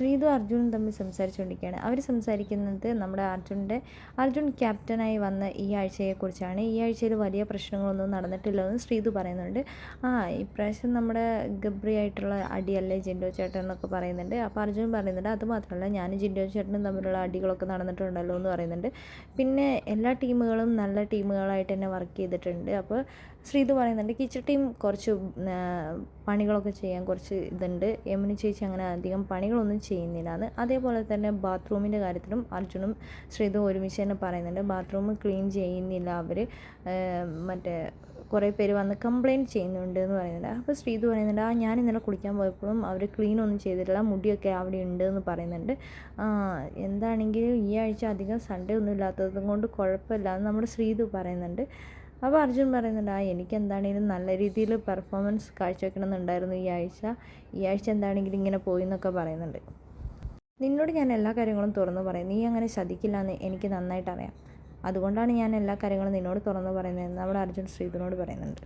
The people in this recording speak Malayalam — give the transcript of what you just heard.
ശ്രീതു അർജുനും തമ്മിൽ സംസാരിച്ചുകൊണ്ടിരിക്കുകയാണ്. അവർ സംസാരിക്കുന്നത് നമ്മുടെ അർജുന്റെ അർജുൻ ക്യാപ്റ്റനായി വന്ന ഈ ആഴ്ചയെക്കുറിച്ചാണ്. ഈ ആഴ്ചയിൽ വലിയ പ്രശ്നങ്ങളൊന്നും നടന്നിട്ടില്ലെന്ന് ശ്രീതു പറയുന്നുണ്ട്. ആ ഇപ്രാവശ്യം നമ്മുടെ ഗബ്രി ആയിട്ടുള്ള അടിയല്ലേ ജിൻഡോ ചേട്ടൻ എന്നൊക്കെ പറയുന്നുണ്ട്. അപ്പോൾ അർജുൻ പറയുന്നുണ്ട് അതുമാത്രമല്ല ഞാനും ജിൻഡോ ചേട്ടനും തമ്മിലുള്ള അടികളൊക്കെ നടന്നിട്ടുണ്ടല്ലോ എന്ന് പറയുന്നുണ്ട്. പിന്നെ എല്ലാ ടീമുകളും നല്ല ടീമുകളായിട്ട് തന്നെ വർക്ക് ചെയ്തിട്ടുണ്ട്. അപ്പോൾ ശ്രീതു പറയുന്നുണ്ട് കിച്ചൺ ടീം കുറച്ച് പണികളൊക്കെ ചെയ്യാൻ കുറച്ച് ഇതുണ്ട്. യമുന ചേച്ചി അങ്ങനെ അധികം പണികളൊന്നും ചെയ്യുന്നില്ല എന്ന് അതേപോലെ തന്നെ ബാത്റൂമിന്റെ കാര്യത്തിലും അർജുനും ശ്രീതു ഒരുമിച്ച് തന്നെ പറയുന്നുണ്ട്. ബാത്റൂം ക്ലീൻ ചെയ്യുന്നില്ല അവർ മറ്റേ കുറേ പേര് വന്ന് കംപ്ലയിന്റ് ചെയ്യുന്നുണ്ട് എന്ന് പറയുന്നുണ്ട്. അപ്പോൾ ശ്രീതു പറയുന്നുണ്ട് ആ ഞാൻ ഇന്നലെ കുളിക്കാൻ പോയപ്പോഴും അവർ ക്ലീൻ ഒന്നും ചെയ്തിട്ടില്ല. മുടിയൊക്കെ അവിടെ ഉണ്ട് എന്ന് പറയുന്നുണ്ട്. എന്താണെങ്കിലും ഈ ആഴ്ച അധികം സൺഡേ ഒന്നും ഇല്ലാത്തത് കൊണ്ട് കുഴപ്പമില്ല എന്ന് നമ്മുടെ ശ്രീതു പറയുന്നുണ്ട്. അപ്പോൾ അർജുൻ പറയുന്നുണ്ട് ആ എനിക്ക് എന്താണെങ്കിലും നല്ല രീതിയിൽ പെർഫോമൻസ് കാഴ്ചവെക്കണമെന്നുണ്ടായിരുന്നു ഈ ആഴ്ച. ഈ ആഴ്ച എന്താണെങ്കിലും ഇങ്ങനെ പോയി എന്നൊക്കെ പറയുന്നുണ്ട്. നിന്നോട് ഞാൻ എല്ലാ കാര്യങ്ങളും തുറന്നു പറയും. നീ അങ്ങനെ ശതിക്കില്ല എന്ന് എനിക്ക് നന്നായിട്ട് അറിയാം അതുകൊണ്ടാണ് ഞാൻ എല്ലാ കാര്യങ്ങളും നിന്നോട് തുറന്നു പറയുന്നതെന്ന് നമ്മുടെ അർജുൻ ശ്രീധുനോട് പറയുന്നുണ്ട്.